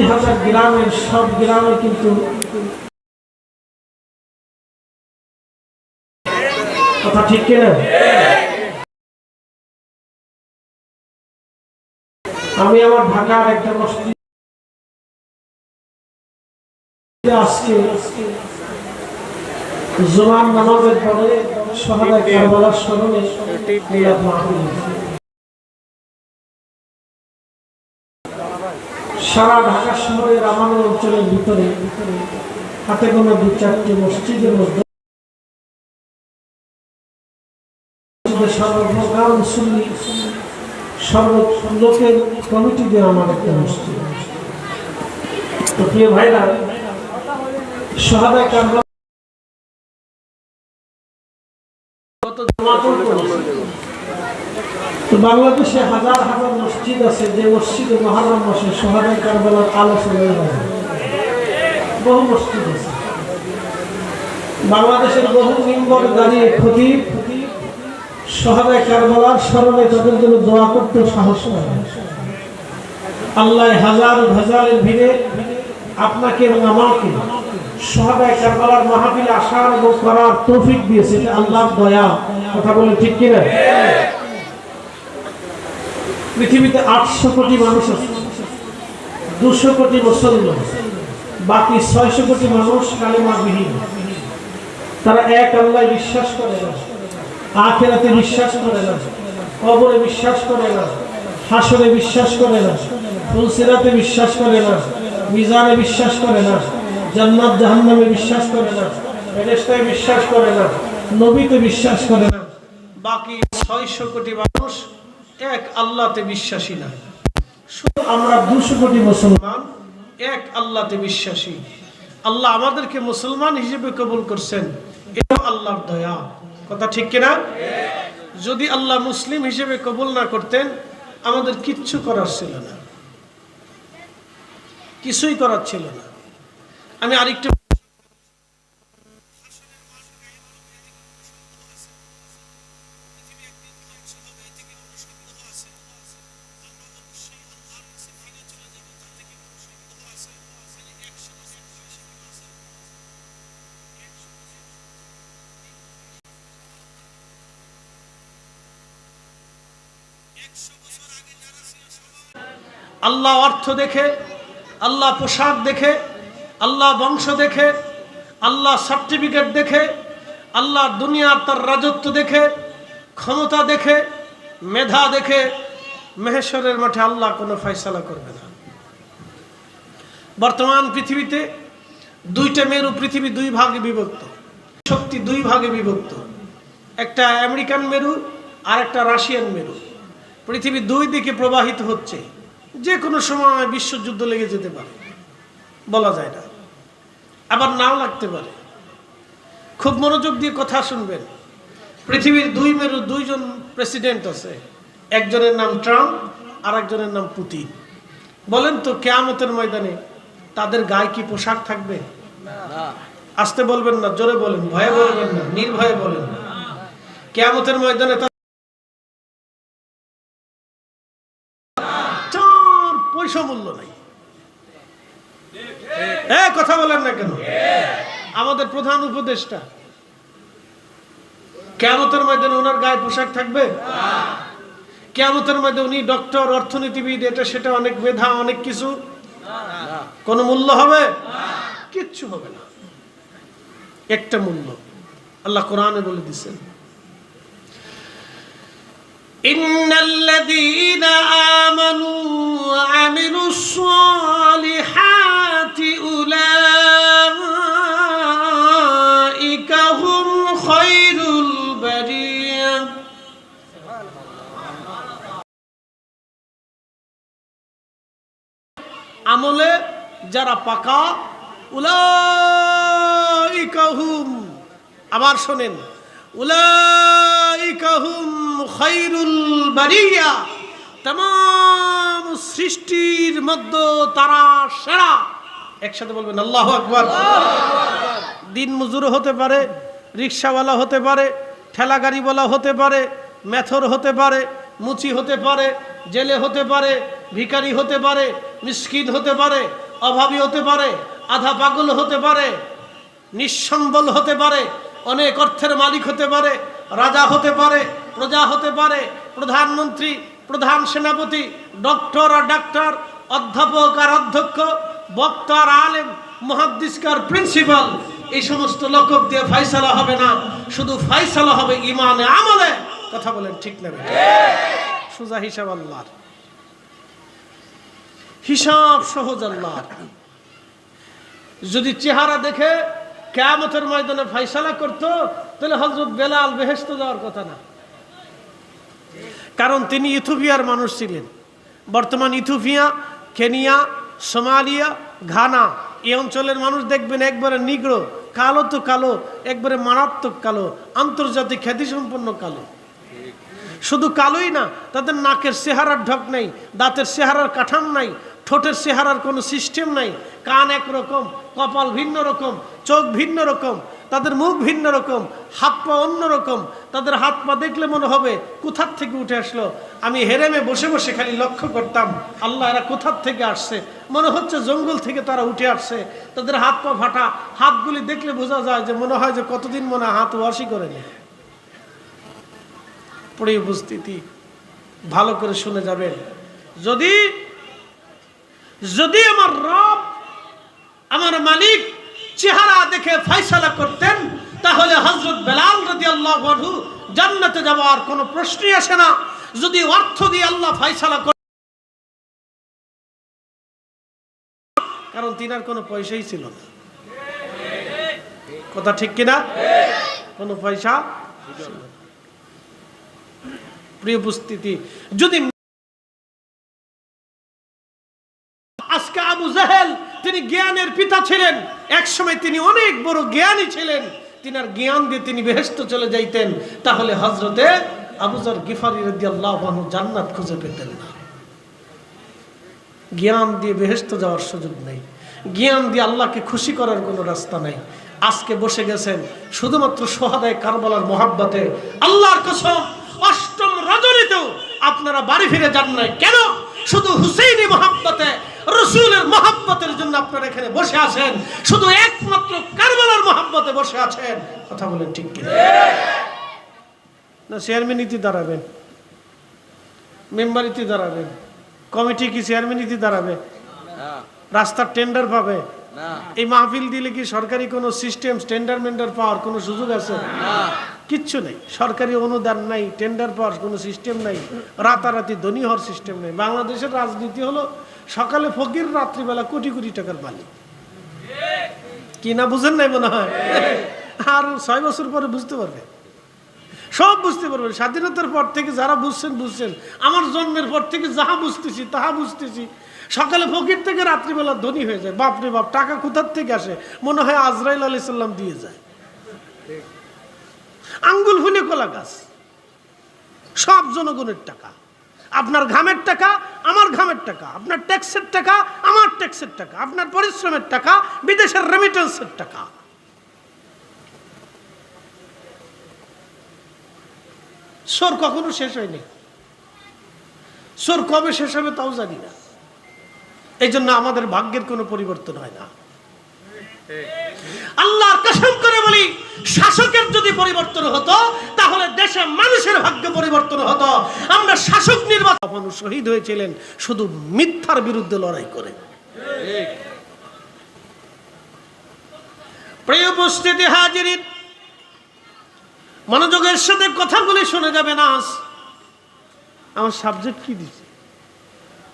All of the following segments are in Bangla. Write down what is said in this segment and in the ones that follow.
হাজার গ্রামের সব গ্রামে কিন্তু কথা ঠিক কিনা? আমি আমার ঢাকার একটা মসজিদ আজকে জুমার নামাজের পরে সহাদা কারবালার স্মরণে সারা ঢাকা শহরের আমাদের অঞ্চলের ভিতরে হাতে গোনা দু চারটি মসজিদের মধ্যে সর্বপ্রকার মুসল্লি সর্ব কমিটি দিয়ে আমার বাংলাদেশে হাজার হাজার মসজিদ আছে, যে মসজিদে মহারম মাসে সোহাদাই কারবালার আলোচনা বহু মসজিদ আছে। বাংলাদেশের বহু মিম্বর দাঁড়িয়ে ক্ষতি সোহাদাই কারবালার স্মরণে তাদের জন্য দোয়া করতে সাহস আল্লাহ হাজার হাজারের ভিড়ে আপনাকে এবং আমাকে সোহাদাই কারবালার মাহফিলে আসার এবং করার তৌফিক দিয়েছে। এটা আল্লাহর দয়া। কথা বলে ঠিক কিনা? পৃথিবীতে আটশো কোটি মানুষ আছে, দুশো কোটি মুসলমান, বাকি ছয়শো কোটি মানুষ কালেমা বিহীন তারা এক আল্লাহ বিশ্বাস করে না, আখেরাতে বিশ্বাস করে না, কবরে বিশ্বাস করে না, হাসরে বিশ্বাস করে না ফুলসিরাতে বিশ্বাস করে না, মিজানে বিশ্বাস করে না, জান্নাত জাহান্নামে বিশ্বাস করে না বিশ্বাস করে না, নবীতে বিশ্বাস করে না। বাকি ছয়শো কোটি মানুষ এক আল্লাহতে বিশ্বাসী না। শুধু আমরা দুশো কোটি মুসলমান এক আল্লাহতে বিশ্বাসী। আল্লাহ আমাদেরকে মুসলমান হিসেবে কবুল করছেন। এটা আল্লাহর দয়া। কথা ঠিক কিনা? যদি আল্লাহ মুসলিম হিসেবে কবুল না করতেন আমাদের কিচ্ছু করার ছিল না। কিছুই করার ছিল না। আমি আরেকটু আল্লাহ অর্থ দেখে, আল্লাহ পোশাক দেখে, আল্লাহ বংশ দেখে, আল্লাহ সার্টিফিকেট দেখে, আল্লাহ দুনিয়ার তার রাজত্ব দেখে, ক্ষমতা দেখে, মেধা দেখে, মেহেশ্বরের মাঠে আল্লাহ কোনো ফয়সালা করবে না। বর্তমান পৃথিবীতে দুইটা মেরু পৃথিবী দুই ভাগে বিভক্ত। শক্তি দুই ভাগে বিভক্ত। একটা আমেরিকান মেরু আর একটা রাশিয়ান মেরু। পৃথিবী দুই দিকে প্রবাহিত হচ্ছে। যে কোনো সময় বিশ্বযুদ্ধ লেগে যেতে পারে। বলা যায় না। আবার নাও লাগতে পারে। খুব মনোযোগ দিয়ে কথা শুনবেন। পৃথিবীর দুই মেরু দুইজন প্রেসিডেন্ট আছে। একজনের নাম ট্রাম্প আর একজনের নাম পুতিন। বলেন তো, কেয়ামতের ময়দানে তাদের গায়ে কি পোশাক থাকবে? আসতে বলবেন না, জোরে বলেন, ভয়ে বলবেন না, নির্ভয়ে বলেন না। কেয়ামতের ময়দানে তা- চার পয়সা মূল্য নাই এ কথা বলেন না কেন আমাদের প্রধান উপদেষ্টা কেমতের ময়দানে ওনার গায়ে পোশাক থাকবে কেমতের মধ্যে উনি ডক্টর অর্থনীতিবিদ এটা সেটা অনেক মেধা অনেক কিছু কোন মূল্য হবে কিচ্ছু হবে না একটা মূল্য আল্লাহ কোরআনে বলে দিচ্ছেন إن الذين آمنوا وعملوا الصالحات আমলে যারা পাকা, উলাইকাহুম, আবার শোনেন, উলাইকাহুম খাইরুল বারিয়া, তমাম সৃষ্টির মধ্যে তারা সেরা। একসাথে বলবেন, আল্লাহ আকবার। দিন মজুর হতে পারে, রিক্সাওয়ালা হতে পারে ঠেলা গাড়িওয়ালা হতে পারে, মেথর হতে পারে মুচি হতে পারে জেলে হতে পারে ভিকারি হতে পারে মিসকিন হতে পারে অভাবী হতে পারে আধা পাগল হতে পারে নিঃসম্বল হতে পারে অনেক অর্থের মালিক হতে পারে রাজা হতে পারে প্রজা হতে পারে প্রধানমন্ত্রী প্রধান সেনাপতি ডক্টর আর ডাক্তার অধ্যাপক আর অধ্যক্ষ বক্তা আর আলেম মহাদ্দিসকার প্রিন্সিপাল এই সমস্ত লকব দিয়ে ফাইসালা হবে না শুধু ফাইসালা হবে ইমানে আমলে কথা বলেন, ঠিক না সোজা হিসাব আল্লাহর। হিসাব সহজ আল্লাহর। যদি চেহারা দেখে কেয়ামতের ময়দানে ফাইসালা করতো, তাহলে হজরত বেলাল বেহেস্ত যাওয়ার কথা না। কারণ তিনি ইথোপিয়ার মানুষ ছিলেন। বর্তমান ইথোপিয়া কেনিয়া, সোমালিয়া, ঘানা এই অঞ্চলের মানুষ দেখবেন একবারে নিগ্র, কালো তো কালো, একবারে মারাত্মক কালো, আন্তর্জাতিক খ্যাতিসম্পন্ন কালো। শুধু কালোই না, তাদের নাকের চেহারার ঢক নেই, দাঁতের চেহারার কাঠাম নাই, ঠোঁটের চেহারার কোনো সিস্টেম নাই, কান একরকম কপাল ভিন্ন রকম, চোখ ভিন্ন রকম, তাদের মুখ ভিন্ন রকম, হাত পা অন্য রকম, তাদের হাত পা দেখলে মনে হবে কোথার থেকে উঠে আসলো। আমি হেরেমে বসে বসে খালি লক্ষ্য করতাম, আল্লাহ এরা কোথার থেকে আসছে? মনে হচ্ছে জঙ্গল থেকে তারা উঠে আসছে। তাদের হাত পা ফাটা, হাতগুলি দেখলে বোঝা যায় যে মনে হয় যে কতদিন মনে হাত করে করেনি। পড়ে উপস্থিতি। ভালো করে শুনে যাবেন। যদি যদি আমার রব, আমার মালিক চেহারা দেখে ফয়সালা করতেন, তাহলে হজরত বেলাল রদি আল্লাহ জান্নাতে যাওয়ার কোনো প্রশ্নই আসে না। যদি অর্থ দিয়ে আল্লাহ ফয়সালা করে কারণ তিনার কোনো পয়সাই ছিল না। কথা ঠিক কিনা? কোনো পয়সা। প্রিয় উপস্থিতি, যদি আজকে আবু জাহেল তিনি জ্ঞানের পিতা ছিলেন, একসময় তিনি অনেক বড় জ্ঞানী ছিলেন, তিনার জ্ঞান দিয়ে তিনি বেহেস্ত চলে যাইতেন, তাহলে হজরতে আবুজার গিফারি রাদিয়াল্লাহু আনহু জান্নাত খুঁজে পেতেন না। জ্ঞান দিয়ে বেহেস্ত যাওয়ার সুযোগ নেই। জ্ঞান দিয়ে আল্লাহকে খুশি করার কোনো রাস্তা নাই। আজকে বসে গেছেন, শুধুমাত্র সোহাদায় কারবালার মোহাব্বতে, আল্লাহর কসম রজনীতেও আপনারা বাড়ি ফিরে যান নাই। কেন? শুধু হুসেইনি মোহাব্বতে, রসুলের মোহাব্বতের জন্য আপনারা এখানে বসে আছেন। শুধু একমাত্র কারবালার মোহাব্বতে বসে আছেন। কথা বলেন ঠিক না চেয়ারম্যানিতে দাঁড়াবেন। মেম্বারিতে দাঁড়াবেন। কমিটি কি চেয়ারম্যানিতে দাঁড়াবে? রাস্তার টেন্ডার পাবে। এই মাহফিল দিলে কি সরকারি কোনো সিস্টেম টেন্ডার মেন্ডার পাওয়ার কোনো সুযোগ আছে? কিচ্ছু নেই। সরকারি অনুদান নাই টেন্ডার পাওয়ার কোনো সিস্টেম নাই রাতারাতি ধনী হওয়ার সিস্টেম নেই। বাংলাদেশের রাজনীতি হলো সকালে ফকির রাত্রিবেলা কোটি কোটি টাকার মালিক। কি না বুঝেন নাই মনে হয়? আর ছয় বছর পরে বুঝতে পারবে। সব বুঝতে পারবেন স্বাধীনতার পর থেকে যারা বুঝছেন বুঝছেন। আমার জন্মের পর থেকে যাহা বুঝতেছি তাহা বুঝতেছি। সকালে ফকির থেকে রাত্রিবেলা ধনী হয়ে যায়। বাপরে বাপ, টাকা কোথার থেকে আসে? মনে হয় আজরাইল আলি সাল্লাম দিয়ে যায়। আঙ্গুল ফুলে কলা গাছ। সব জনগণের টাকা। আপনার ঘামের টাকা, আমার ঘামের টাকা। আপনার ট্যাক্সের টাকা, আমার ট্যাক্সের টাকা। আপনার পরিশ্রমের টাকা, বিদেশের রেমিটেন্সের টাকা। সোর কখনো শেষ হয়নি। সোর কবে শেষ হবে তাও জানি না। এই জন্য আমাদের ভাগ্যের কোনো পরিবর্তন হয় না। আল্লাহর কসম করে বলি, শাসকের যদি পরিবর্তন হতো, তাহলে দেশে মানুষের ভাগ্য পরিবর্তন হতো। আমরা শাসক নির্বাচন মানুষ শহীদ হয়েছিলেন, শুধু মিথ্যার বিরুদ্ধে লড়াই করে। প্রিয় উপস্থিতি হাজিরিন মনোযোগের সাথে কথাগুলি শুনে যাবে না। আমার সাবজেক্ট কি দিচ্ছে?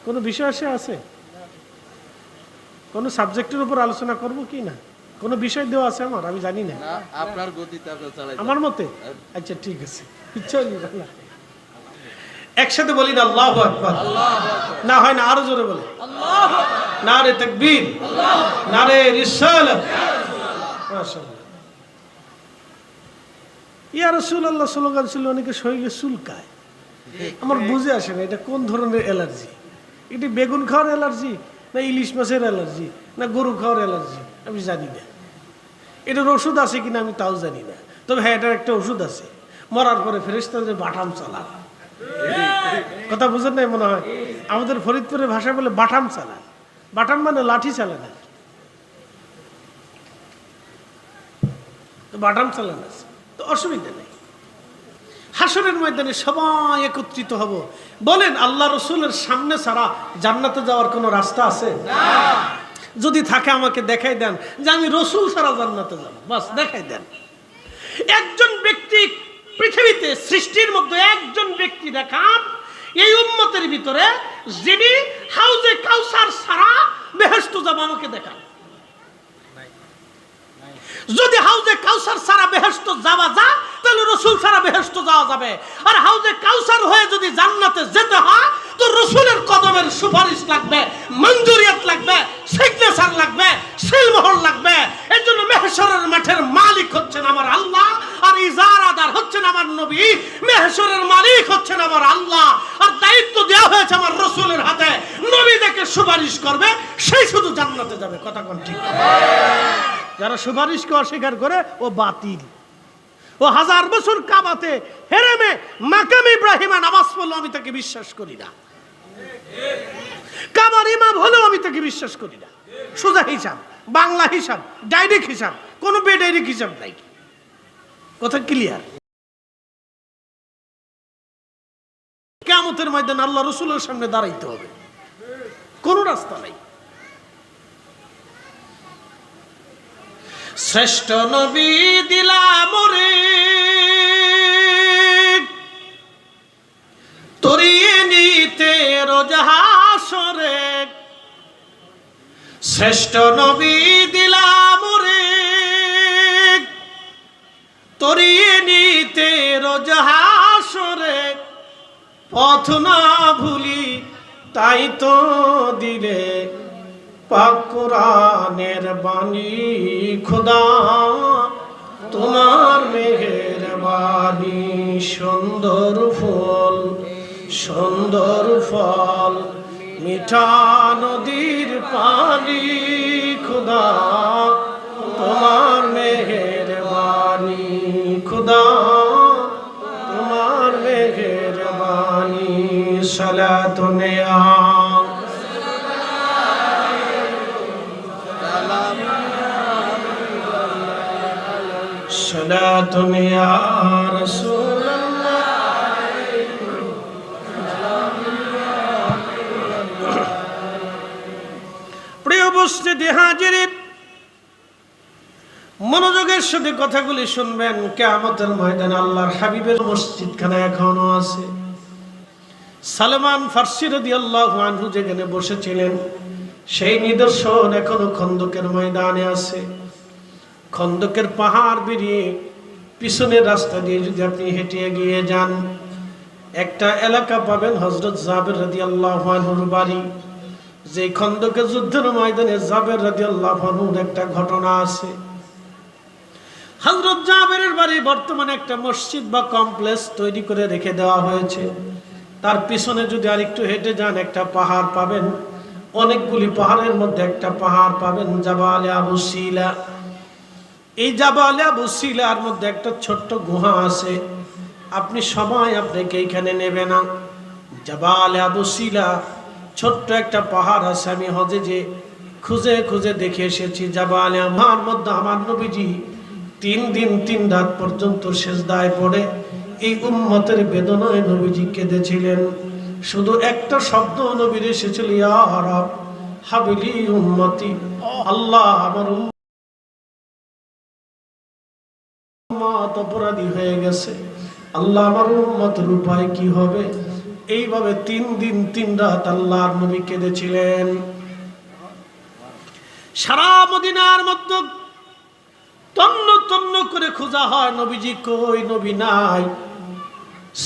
কোনো বিষয় আছে? কোনো সাবজেক্টের উপর আলোচনা করব কি না? কোনো বিষয় দেওয়া আছে আমার? আমি জানি না। আপনার গতিতে আমার মতে? আচ্ছা ঠিক আছে। না। একসাথে বলি না আল্লাহ আকবার। না হয় না আরও জোরে বলে। না রে তকবীর। না রে ইয়া রাসূলুল্লাহ স্লোগান ছিল অনেকে শরীরে চুলকায়। আমার বুঝে আসে না এটা কোন ধরনের অ্যালার্জি? এটি বেগুন খাওয়ার অ্যালার্জি? না ইলিশ মাছের অ্যালার্জি, না গরু খাওয়ার অ্যালার্জি, আমি জানি না। এটার ওষুধ আছে কিনা আমি তাও জানি না। তবে হ্যাঁ এটার একটা ওষুধ আছে। মরার পরে ফেরেস্তাদের বাটাম চালা কথা বুঝেন নাই মনে হয়? আমাদের ফরিদপুরের ভাষায় বলে বাটাম চালান বাটাম মানে লাঠি চালান বাটাম চালান আছে। তো অসুবিধা নেই। হাসরের ময়দানে সবাই একত্রিত হব। বলেন আল্লাহ রসুলের সামনে ছাড়া জান্নাতে যাওয়ার কোনো রাস্তা আছে? যদি থাকে আমাকে দেখাই দেন যে আমি রসুল ছাড়া জান্নাতে যাব। বাস দেখাই দেন। একজন ব্যক্তি পৃথিবীতে সৃষ্টির মধ্যে একজন ব্যক্তি দেখান এই উম্মতের ভিতরে যিনি হাউজে কাউসার সারা বেহেস্ত যাব আমাকে দেখান। যদি হাউজে কাউসার সারা বেহেস্ত যাওয়া যা তাহলে রসুল ছাড়া বেহেস্ত যাওয়া যাবে। আর হাউজে কাউসার হয়ে যদি জান্নাতে যেতে হয়, তো রসুলের কদমের সুপারিশ লাগবে, মঞ্জুরিয়াত লাগবে, সিগনেচার লাগবে, সিলমোহর লাগবে। এই জন্য মেহেশ্বরের মাঠের মালিক হচ্ছেন আমার আল্লাহ, আর ইজার আদার হচ্ছেন আমার নবী। মেহেশ্বরের মালিক হচ্ছেন আমার আল্লাহ, আর দায়িত্ব দেওয়া হয়েছে আমার রসুলের হাতে। নবী দেখে সুপারিশ করবে, সেই শুধু জান্নাতে যাবে। কথা কোন ঠিক যারা সুপারিশকে অস্বীকার করে, ও বাতিল। ও হাজার বছর কাবাতে হেরেমে মাকাম ইব্রাহিমা নামাজ পড়ল, আমি তাকে বিশ্বাস করি না। কাবার ইমাম হলেও আমি তাকে বিশ্বাস করি না। সোজা হিসাব, বাংলা হিসাব ডাইরেক্ট হিসাব, কোনো বেডাইরেক্ট হিসাব নাই। কথা ক্লিয়ার কেমতের ময়দান আল্লাহ রসুলের সামনে দাঁড়াইতে হবে। কোনো রাস্তা নাই। শ্রেষ্ঠ নবী দিলাম রে তরিয়ে নিতে রোজহাসরে শ্রেষ্ঠ নবী দিলাম রে তরিয়ে নিতে রোজহাসরে পথ না ভুলি তাই তো দিলে। পাকুরানের বাণী, খোদা, তোমার মেঘের বাণী সুন্দর ফল সুন্দর ফল, মিঠা নদীর পানি, খোদা, তোমার মেঘের বাণী খোদা, তোমার মেঘের বাণী সালাতনে আ সালাতুন ইয়া রাসূলুল্লাহ। মনোযোগের সাথে কথাগুলি শুনবেন। কে আমাদের ময়দান আল্লাহর হাবিবের মসজিদখানা এখনও আছে। সালমান ফার্সি রদি আল্লাহ যেখানে বসেছিলেন, সেই নিদর্শন এখনও খন্দকের ময়দানে আছে। খন্দকের পাহাড় বেরিয়ে পিছনের রাস্তা দিয়ে যদি আপনি হেঁটে গিয়ে যান, একটা এলাকা পাবেন হজরত জাবের রাদি আল্লাহর বাড়ি। যে খন্দকের যুদ্ধের ময়দানে জাবের রাদি আল্লাহর একটা ঘটনা আছে। হজরত জাবেরের বাড়ি বর্তমানে একটা মসজিদ বা কমপ্লেক্স তৈরি করে রেখে দেওয়া হয়েছে। তার পিছনে যদি আরেকটু হেঁটে যান, একটা পাহাড় পাবেন। অনেকগুলি পাহাড়ের মধ্যে একটা পাহাড় পাবেন, জাবালে আবু শিলা এই জাবালে আবু শিলার মধ্যে একটা ছোট্ট গুহা আছে। আপনি সময় আপনাকে এইখানে নেবে না। জাবালে আবু শিলা ছোট্ট একটা পাহাড় আছে, আমি হজে যে খুঁজে খুঁজে দেখে এসেছি। জাবালে আমার মধ্যে আমার নবীজি তিন দিন, তিন রাত পর্যন্ত শেষদায় পড়ে। এই উম্মতের বেদনায় নবীজি কেঁদেছিলেন। শুধু একটা শব্দ নবীর এসেছিল, ইয়া হাবিলি উম্মতি, আল্লাহ আমার উম্মত অপরাধী হয়ে গেছে। আল্লাহ আমার উম্মতের উপায় কি হবে? এইভাবে তিন দিন, তিন রাত আল্লাহর নবী কেঁদেছিলেন। সারা মদিনার মধ্যে তন্ন তন্ন করে খোঁজা হয়, নবীজি কই, নবী নাই।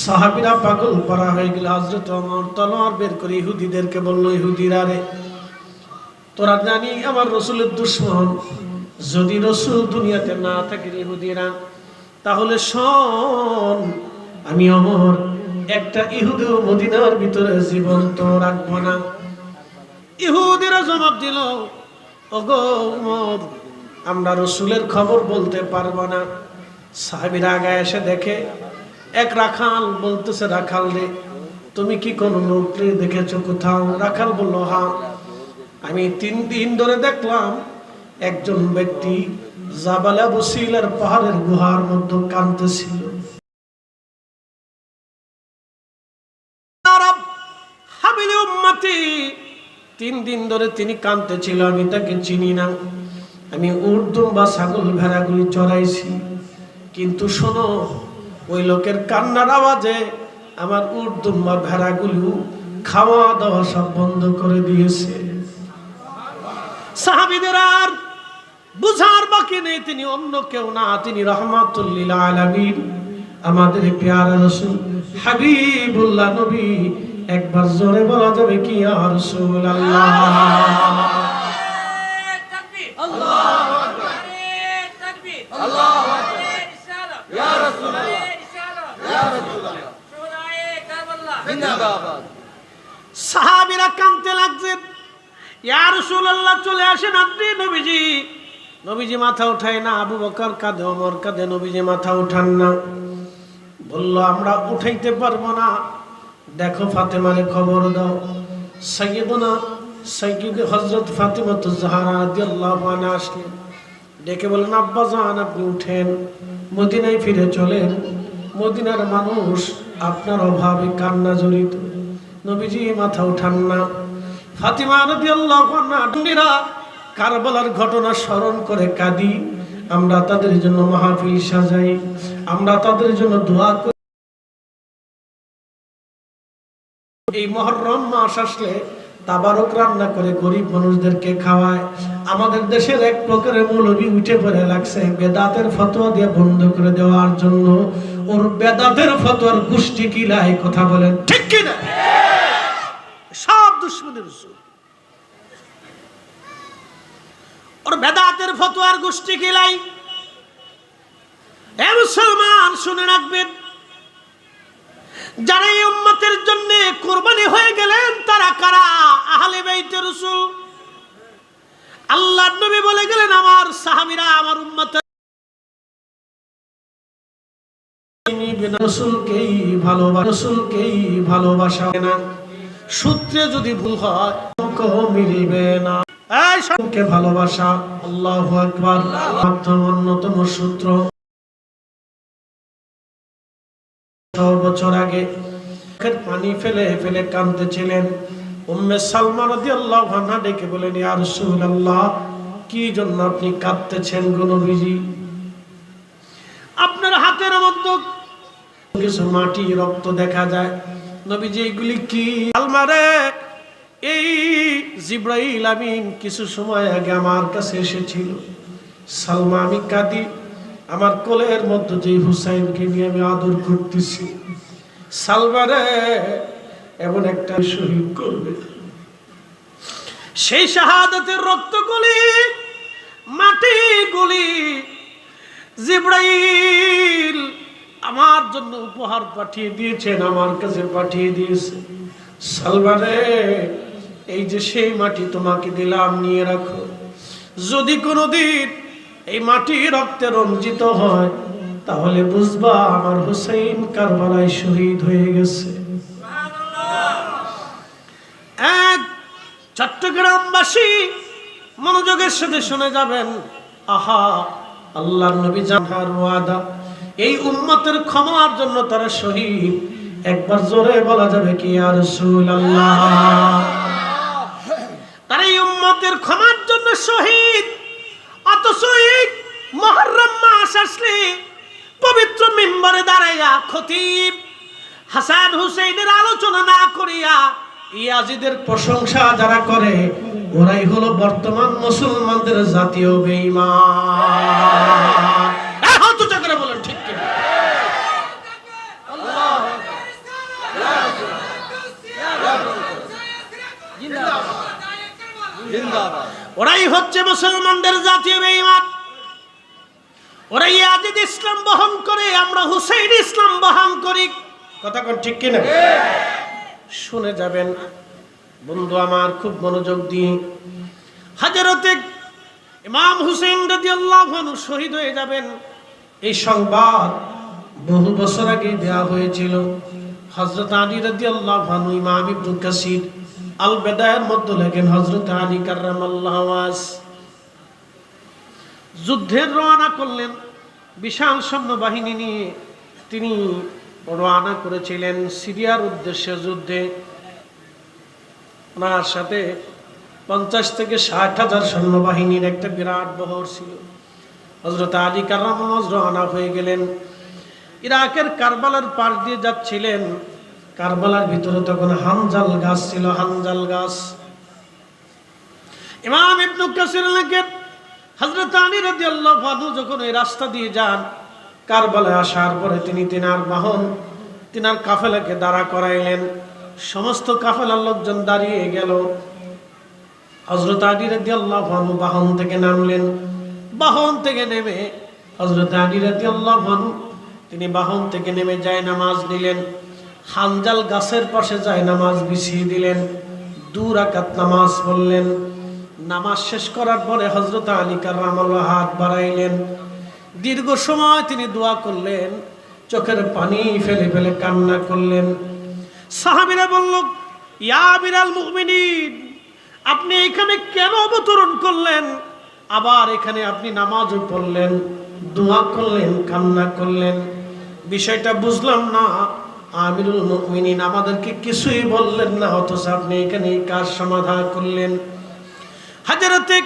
সাহাবিরা পাগল করা হয়ে গেল। হজরত আমার তলোয়ার বের করে ইহুদিদেরকে বলল, ইহুদিরা রে, তোরা জানি আমার রসুলের দুশ্মন। যদি রসুল দুনিয়াতে না থাকে ইহুদিরা তাহলে শোন, আমি অমর। একটা ইহুদি মদিনার ভিতরে জীবন্ত রাখব না। ইহুদিরা জবাব দিল, ওগো আমরা রসুলের খবর বলতে পারব না। সাহাবিরা আগে এসে দেখে, এক রাখাল বলতেছে, রাখাল রে, তুমি কি কোনো নৌকরি দেখেছ কোথাও? রাখাল বলল হ্যাঁ। আমি তিন দিন ধরে দেখলাম, একজন ব্যক্তি জাবালা বসিলার পাহাড়ের গুহার মধ্যে কাঁদতেছিল। তিন দিন ধরে তিনি কাঁদতেছিল, আমি তাকে চিনি না। আমি উর্দুম বা ছাগল ভেড়াগুলি চড়াইছি। কিন্তু শোনো, ওই লোকের কান্নার আওয়াজে আমার উর্দুম বা ভেড়াগুলো খাওয়া দাওয়া সব বন্ধ করে দিয়েছে। সাহাবিদের আর বুঝার বাকি নেই, তিনি অন্য কেউ না, তিনি রহমাতুল্লিল আলামিন। আমাদের পেয়ারা রসুল, হাবিবুল্লাহ নবী, একবার জোরে বলা যাবে কি আর রসুল আল্লাহ সাহাবিরা কানতে লাগছে ইয়ার চলে আসেন আপনি নবীজি। নবীজি মাথা উঠায় না, আবু বকর কাঁদে, ওমর কাঁদে, নবীজি মাথা উঠান না। বলল, আমরা উঠাইতে পারব না। দেখো ফাতেমারে খবর দাও। সৈয়দনা সৈয়দ হজরত ফাতেমা জাহারা আনহা আসলেন। ডেকে বলেন আব্বা জান আপনি উঠেন। মদিনায় ফিরে চলেন। মদিনার মানুষ আপনার অভাবে কান্না জড়িত। নবীজি মাথা উঠান না। ফাতিমা আনহা ডুঙ্গিরা কারবালার ঘটনা স্মরণ করে কাঁদি। আমরা তাদের জন্য মাহফিল সাজাই। আমরা তাদের জন্য দোয়া করি। এই মহরম মাস আসলে তাবারক রান্না করে গরিব মানুষদেরকে খাওয়ায়। আমাদের দেশের এক প্রকারের মৌলবী উঠে পড়ে লাগছে বেদাতের ফতোয়া দিয়ে বন্ধ করে দেওয়ার জন্য। ওর বেদাতের ফতোয়ার গোষ্ঠী কিলাই কথা বলেন ঠিক কি না সব দুশ্মনের রসুল ওর বেদাতের ফতোয়ার গোষ্ঠী কিলাই এ মুসলমান শুনে রাখবেন, যারা এই উম্মতের জন্য কোরবানি হয়ে গেলেন, তারা কারা? আহলে বাইতে রসুল। আল্লাহ নবী বলে গেলেন, আমার সাহাবীরা আমার উম্মত ভালোবাসা না। সূত্রে যদি ভুল হয় মিলবে না। ভালোবাসা? আল্লাহ অন্যতম সূত্র। বছর আগে পানি ফেলে ফেলে কি জন্য আপনি কাঁদতেছেন আপনার হাতের মধ্যে মাটি রক্ত দেখা যায়। নবীজি এগুলি কি? আলমারে এই জিব্রাইল আমিন কিছু সময় আগে আমার কাছে এসেছিল। সালমা আমি কাঁদি, আমার কোলের মধ্যে যে হুসাইনকে নিয়ে আমি আদর করতেছি। সালমারে এমন একটা শহীদ করবে। সেই শাহাদাতের রক্তগুলি, মাটিগুলি জিব্রাইল আমার জন্য উপহার পাঠিয়ে দিয়েছেন, আমার কাছে পাঠিয়ে দিয়েছে। সালমারে এই যে সেই মাটি তোমাকে দিলাম, নিয়ে রাখো। যদি কোনোদিন এই মাটি রক্তে রঞ্জিত হয়, তাহলে বুঝবা আমার হুসাইন কারবালায় শহীদ হয়ে গেছে। এক চট্টগ্রামবাসী মনোযোগের সাথে শুনে যাবেন, আহা আল্লাহ নবী জানার ওয়াদা। এই উম্মতের ক্ষমার জন্য তারা শহীদ। একবার জোরে বলা যাবে কি আর আল্লাহ তারা এই উম্মতের ক্ষমার জন্য শহীদ অথচ এই মহরম মাস আসলে পবিত্র মেম্বারে দাঁড়াইয়া খতিব হাসান হুসেইনের আলোচনা না করিয়া ইয়াজিদের প্রশংসা যারা করে ওরাই হলো বর্তমান মুসলমানদের জাতীয় বেঈমান এই হাত বলেন ঠিক কি জিন্দাবাদ ওরাই হচ্ছে মুসলমানদের জাতীয় বেঈমান। ওরা ইয়াজিদ ইসলাম বহন করে আমরা হুসেইন ইসলাম বহন করি। কথা কোন ঠিক কিনা? শুনে যাবেন। বন্ধু আমার খুব মনোযোগ দিয়ে। হাজারতে ইমাম হুসেন রাদিয়াল্লাহু আনহু শহীদ হয়ে যাবেন। এই সংবাদ বহু বছর আগে দেয়া হয়েছিল। হজরত আলী রাজি আল্লাহ ভানু ইমাম ইবনুল কাসির। আল বেদায়ের মধ্যে লেখেন হজরত আলী কার্রামাল্লাহ ওয়াজ যুদ্ধের রওনা করলেন, বিশাল সৈন্যবাহিনী নিয়ে তিনি রওনা করেছিলেন সিরিয়ার উদ্দেশ্যে যুদ্ধে। ওনার সাথে পঞ্চাশ থেকে ষাট হাজার সৈন্যবাহিনীর একটা বিরাট বহর ছিল। হজরত আলী কারাম রওনা হয়ে গেলেন। ইরাকের কারবালার পাশ দিয়ে যাচ্ছিলেন। কারবালার ভিতরে তখন হানজাল গাছ ছিল, হানজাল গাছ। ইমাম ইবনু কাসির লেখেন হযরত আলী রাদিয়াল্লাহু আনহু যখন এই রাস্তা দিয়ে যান, কারবালায় আসার পরে তিনি তিনার বাহন, তিনার কাফেলাকে দাঁড়া করাইলেন। সমস্ত কাফেলার লোকজন দাঁড়িয়ে গেল। হযরত আলী রাদিয়াল্লাহু আনহু বাহন থেকে নামলেন। বাহন থেকে নেমে হযরত আলী রাদিয়াল্লাহু আনহু, তিনি বাহন থেকে নেমে যায় নামাজ নিলেন। হানজাল গাছের পাশে যায় নামাজ বিছিয়ে দিলেন, দু রাকাত নামাজ পড়লেন। নামাজ শেষ করার পরে হজরত আলী কার্রামাল্লাহ হাত বাড়াইলেন। দীর্ঘ সময় তিনি দোয়া করলেন, চোখের পানি ফেলে ফেলে কান্না করলেন। সাহাবিরা বলল, ইয়া বিরাল আপনি এখানে কেন অবতরণ করলেন? আবার এখানে আপনি নামাজও পড়লেন, দোয়া করলেন, কান্না করলেন। বিষয়টা বুঝলাম না। আমিরুল মুমিনিন আমাদেরকে কিছুই বললেন না, অথচ আপনি এখানে কাজ সমাধান করলেন। হাজারতে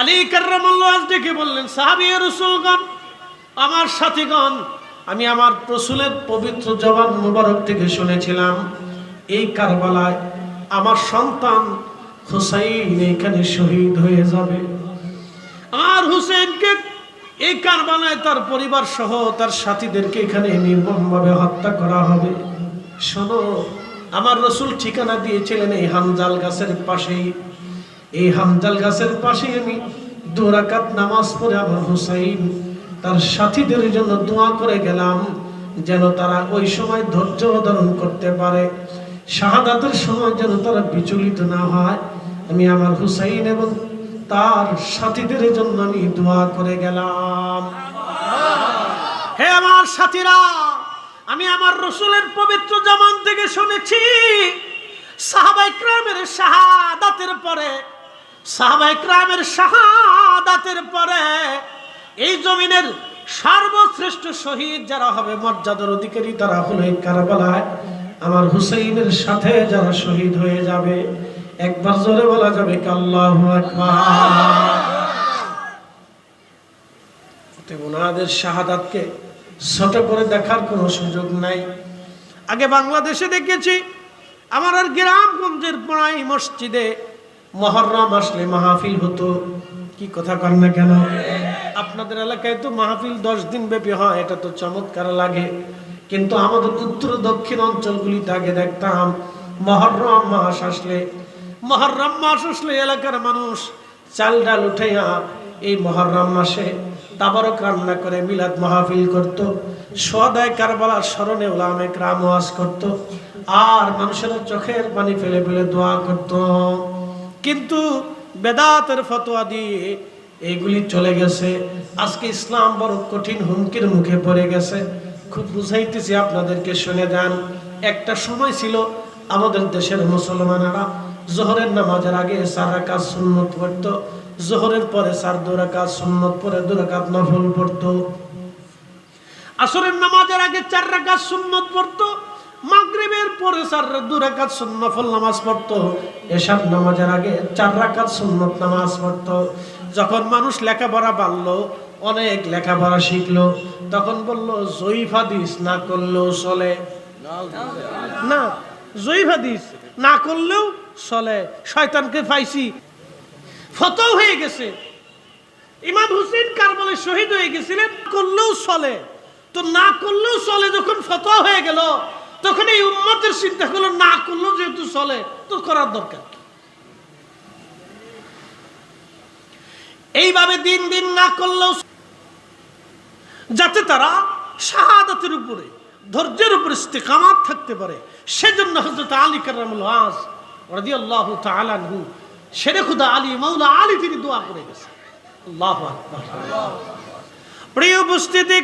আলী কার্রামুল্লাহ ডেকে বললেন, সাহাবি রসুলগণ, আমার সাথীগণ, আমি আমার রসুলের পবিত্র জবান মুবারক থেকে শুনেছিলাম, এই কারবালায় আমার সন্তান হুসাইন এখানে শহীদ হয়ে যাবে। আর হুসেনকে এই কারবালায় তার পরিবার সহ তার সাথীদেরকে এখানে নির্মমভাবে হত্যা করা হবে। শোনো, আমার রসুল ঠিকানা দিয়েছিলেন এই হামজাল গাছের পাশেই। এই হামজাল গাছের পাশে আমি দুরাকাত নামাজ পড়ে আমার হুসাইন তার সাথীদের জন্য দোয়া করে গেলাম, যেন তারা ওই সময় ধৈর্য ধারণ করতে পারে। শাহাদাতের সময় যেন তারা বিচলিত না হয়। আমি আমার হুসাইন এবং তার সাথীদের জন্য আমি দোয়া করে গেলাম। হে আমার সাথীরা, আমি আমার রসুলের পবিত্র জামান থেকে শুনেছি সাহাবাই ক্রামের শাহাদাতের পরে সাহাবাই ক্রামের শাহাদাতের পরে এই জমিনের সর্বশ্রেষ্ঠ শহীদ যারা হবে, মর্যাদার অধিকারী তারা হলো কারবালায়। আমার হুসাইনের সাথে যারা শহীদ হয়ে যাবে একবার জোরে বলা যাবে ওনাদের শাহাদাতকে ছোট করে দেখার কোনো সুযোগ নাই। আগে বাংলাদেশে দেখেছি, আমার আর গ্রামগঞ্জের পড়াই মসজিদে মহরম আসলে মাহফিল হতো। কি কথা কর না কেন? আপনাদের এলাকায় তো মাহফিল দশ দিন ব্যাপী হয়, এটা তো চমৎকার লাগে। কিন্তু আমাদের উত্তর দক্ষিণ অঞ্চলগুলিতে আগে দেখতাম মহরম মাস আসলে মহরম মাস আসলে এলাকার মানুষ চাল ডাল উঠাইয়া এই মহরম মাসে তাবারক রান্না করে মিলাদ মাহফিল করত, সদায় কারবালার স্মরণে ওলামে ক্রাম ওয়াজ করত, আর মানুষের চোখের পানি ফেলে ফেলে দোয়া করত। কিন্তু বেদাতের ফতোয়া দিয়ে এইগুলি চলে গেছে। আজকে ইসলাম বড় কঠিন হুমকির মুখে পড়ে গেছে। খুব বুঝাইতেছি আপনাদেরকে, শুনে দেন একটা সময় ছিল আমাদের দেশের মুসলমানেরা জোহরের নামাজের আগে চার রাকাত সুন্নত পড়তো, জোহরের পরে চার দু রাকাত সুন্নত, পরে দু রাকাত নফল পড়তো। আসরের নামাজের আগে চার রাকাত সুন্নত পড়তো, মাগরিবের পরে চার সুন্নফল নামাজ পড়তো, এশার নামাজের আগে চার সুন্নত নামাজ পড়তো। যখন মানুষ লেখাপড়া বাড়লো অনেক লেখাপড়া শিখলো, তখন বলল, জয়ীফ না করলেও চলে। না, জয়ীফ না করলেও চলে। শয়তানকে পাইছি ফতো হয়ে গেছে। ইমাম হুসেন কারবালে শহীদ হয়ে গেছিলেন করলেও চলে। তো না করলেও চলে যখন ফতোয়া হয়ে গেল, তখন এই উম্মতের চিন্তা করল, না করলেও যেহেতু চলে, তো করার দরকার এইভাবে দিন দিন না করলেও যাতে তারা শাহাদাতের উপরে ধৈর্যের উপরে ইস্তেকামাত থাকতে পারে। সেজন্য হজরত আলী কারামুল আজ রাদিয়াল্লাহু তাআলা আনহু, শেরে খুদা আলী, মাওলা আলী তিনি দোয়া করে গেছে আল্লাহু প্রিয় উপস্থিতি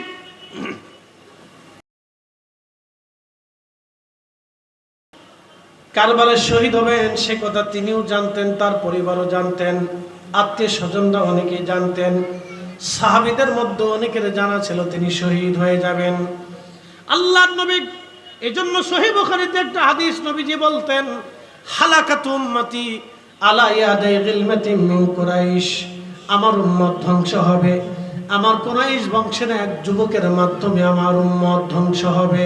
শহীদ হবেন, সে কথা তিনিও জানতেন, তার পরিবারও জানতেন, আত্মীয় স্বজনরা অনেকেই জানতেন, সাহাবিদের মধ্যে অনেকের জানা ছিল তিনি শহীদ হয়ে যাবেন। আল্লাহর নবী এই জন্য বুখারীতে একটা হাদিস নবীজি বলতেন, হালাকাতু উম্মতি আলা ইয়াদাই গিলমাতি মিন কুরাইশ। আমার উম্মত ধ্বংস হবে। আমার কুরাইশ বংশের এক যুবকের মাধ্যমে আমার উম্মত ধ্বংস হবে।